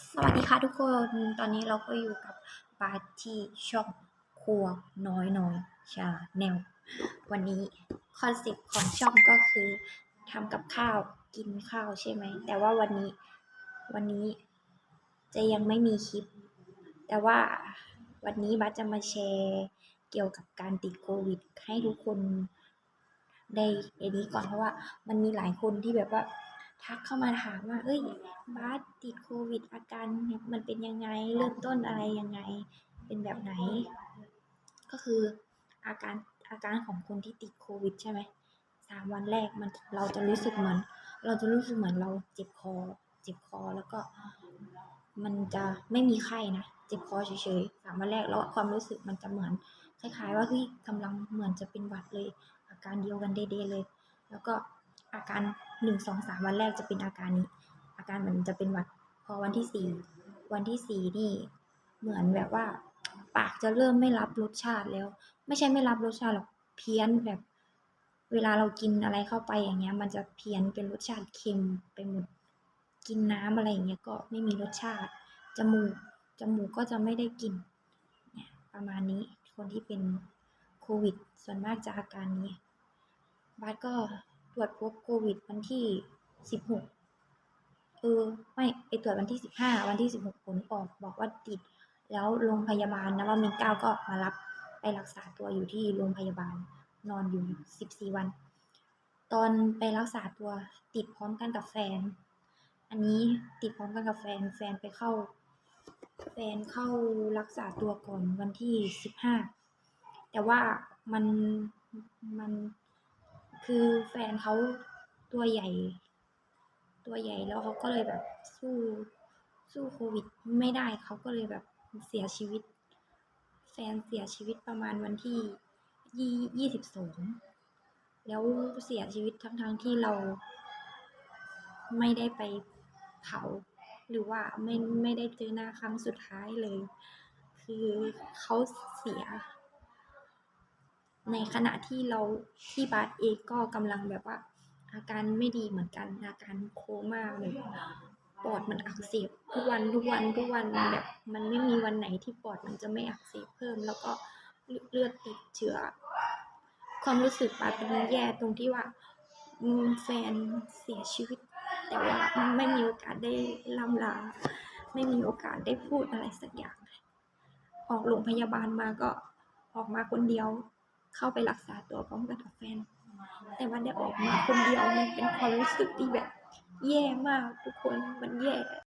สวัสดีค่ะทุกคนตอนนี้เราก็อยู่กับบาร์ที่ช่องครัวน้อยน้อยชาแนลวันนี้คอนเซ็ปต์ของช่องก็คือทำกับข้าวกินข้าวใช่ไหม แต่ว่าวันนี้วันนี้จะยังไม่มีคลิป แต่ว่าวันนี้บัสจะมาแชร์เกี่ยวกับการติดโควิด ให้ทุกคนได้ไอ้นี้ก่อนเพราะว่ามันมีหลายคนที่แบบว่า ทักเข้ามาถามว่า เอ้ยบาสติดโควิด อาการมันเป็นยังไงเริ่มต้นอะไรยังไง เป็นแบบไหน ก็คืออาการอาการของคนที่ติดโควิดใช่ไหมสามวันแรกมันเราจะรู้สึกเหมือน เราจะรู้สึกเหมือนเราเจ็บคอ เจ็บคอแล้วก็ มันจะไม่มีไข้นะเจ็บคอเฉยๆสามวันแรกแล้วความรู้สึกมันจะเหมือนคล้ายๆ ว่าเฮ้ยกำลังเหมือนจะเป็นหวัดเลย อาการเดียวกันเดๆเลย แล้วก็ อาการหนึ่งสองสามวันแรกจะเป็นอาการนี้ อาการเหมือนจะเป็นหวัดพอวันที่สี่วันที่สี่นี่เหมือนแบบว่า ปากจะเริ่มไม่รับรสชาติแล้ว ไม่ใช่ไม่รับรสชาติหรอกเพี้ยนแบบ เวลาเรากินอะไรเข้าไปอย่างเงี้ย มันจะเพี้ยนเป็นรสชาติเค็มไปหมดกินน้ำอะไรอย่างเงี้ยก็ไม่มีรสชาติจมูกจมูกก็จะไม่ได้กลิ่นเนี่ยประมาณนี้คนที่เป็นโควิด ส่วนมากจะอาการนี้บาสก็ ตรวจพบโควิดวันที่สิบหกเออไม่ไปตรวจวันที่สิบห้าวันที่สิบหกผลออกบอกว่าติด แล้วโรงพยาบาลนวมินเก้าก็มารับไปรักษาตัวอยู่ที่โรงพยาบาลนอนอยู่สิบสี่วัน ตอนไปรักษาตัวติดพร้อมกันกับแฟน อันนี้ติดพร้อมกันกับแฟนแฟนไปเข้า แฟนเข้ารักษาตัวก่อนวันที่สิบห้าแต่ว่ามันมัน คือแฟนเขาตัวใหญ่ ตัวใหญ่แล้วเขาก็เลยแบบสู้สู้โควิดไม่ได้เขาก็เลยแบบเสียชีวิต แฟนเสียชีวิตประมาณวันที่ยี่ยี่สิบสองแล้วเสียชีวิตทั้งทั้งที่เราไม่ได้ไปเผาหรือว่าไม่ไม่ได้เจอหน้าครั้งสุดท้ายเลย คือเขาเสีย ในขณะที่เราที่บาสเองก็กำลังแบบว่า อาการไม่ดีเหมือนกัน อาการโคม่าเลยปอดมันอักเสบทุกวันทุกวันทุกวันแบบมันไม่มีวันไหนที่ปอดมันจะไม่อักเสบเพิ่ม แล้วก็เลือดติดเชื้อความรู้สึกบาสมันแย่ตรงที่ว่าแฟนเสียชีวิต แต่ว่าไม่มีโอกาสได้ล่ำลา ไม่มีโอกาสได้พูดอะไรสักอย่าง ออกโรงพยาบาลมาก็ออกมาคนเดียว เข้าไปรักษาตัวพร้อมกันกับแฟน แต่วันได้ออกมาคนเดียวมันเป็นความรู้สึกที่แบบแย่มากทุกคนมันแย่